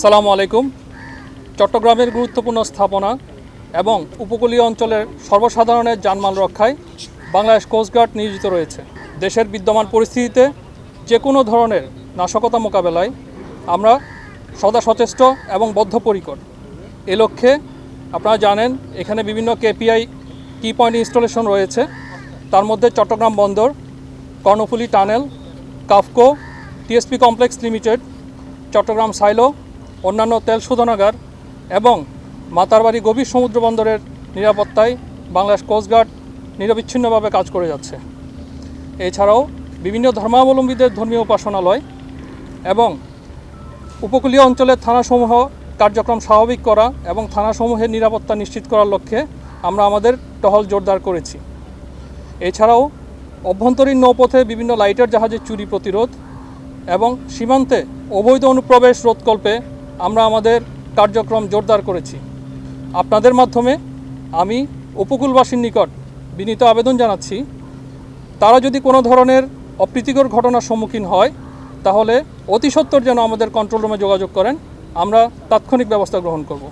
আসসালামু আলাইকুম। চট্টগ্রামের গুরুত্বপূর্ণ স্থাপনা এবং উপকূলীয় অঞ্চলের সর্বসাধারণের জানমাল রক্ষায় বাংলাদেশ কোস্টগার্ড নিয়োজিত রয়েছে। দেশের বিদ্যমান পরিস্থিতিতে যে কোনো ধরনের নাশকতা মোকাবেলায় আমরা সদা সচেষ্ট এবং বদ্ধপরিকর। এ লক্ষ্যে আপনারা জানেন, এখানে বিভিন্ন কেপিআই কি পয়েন্ট ইনস্টলেশন রয়েছে। তার মধ্যে চট্টগ্রাম বন্দর, Karnaphuli tunnel KAFCO TSP complex limited Chattogram silo অন্যান্য তেল শোধনাগার এবং মাতারবাড়ি গভীর সমুদ্র বন্দরের নিরাপত্তায় বাংলাদেশ কোস্টগার্ড নিরবিচ্ছিন্নভাবে কাজ করে যাচ্ছে। এছাড়াও বিভিন্ন ধর্মাবলম্বীদের ধর্মীয় উপাসনালয় এবং উপকূলীয় অঞ্চলের থানাসমূহ কার্যক্রম স্বাভাবিক করা এবং থানাসমূহের নিরাপত্তা নিশ্চিত করার লক্ষ্যে আমরা আমাদের টহল জোরদার করেছি। এছাড়াও অভ্যন্তরীণ নৌপথে বিভিন্ন লাইটার জাহাজের চুরি প্রতিরোধ এবং সীমান্তে অবৈধ অনুপ্রবেশ রোধকল্পে আমরা আমাদের কার্যক্রম জোরদার করেছি। আপনাদের মাধ্যমে আমি উপকূলবাসীর নিকট বিনীত আবেদন জানাচ্ছি, তারা যদি কোনো ধরনের অপ্রীতিকর ঘটনার সম্মুখীন হয়, তাহলে অতি সত্বর যেন আমাদের কন্ট্রোল রুমে যোগাযোগ করেন, আমরা তাৎক্ষণিক ব্যবস্থা গ্রহণ করব।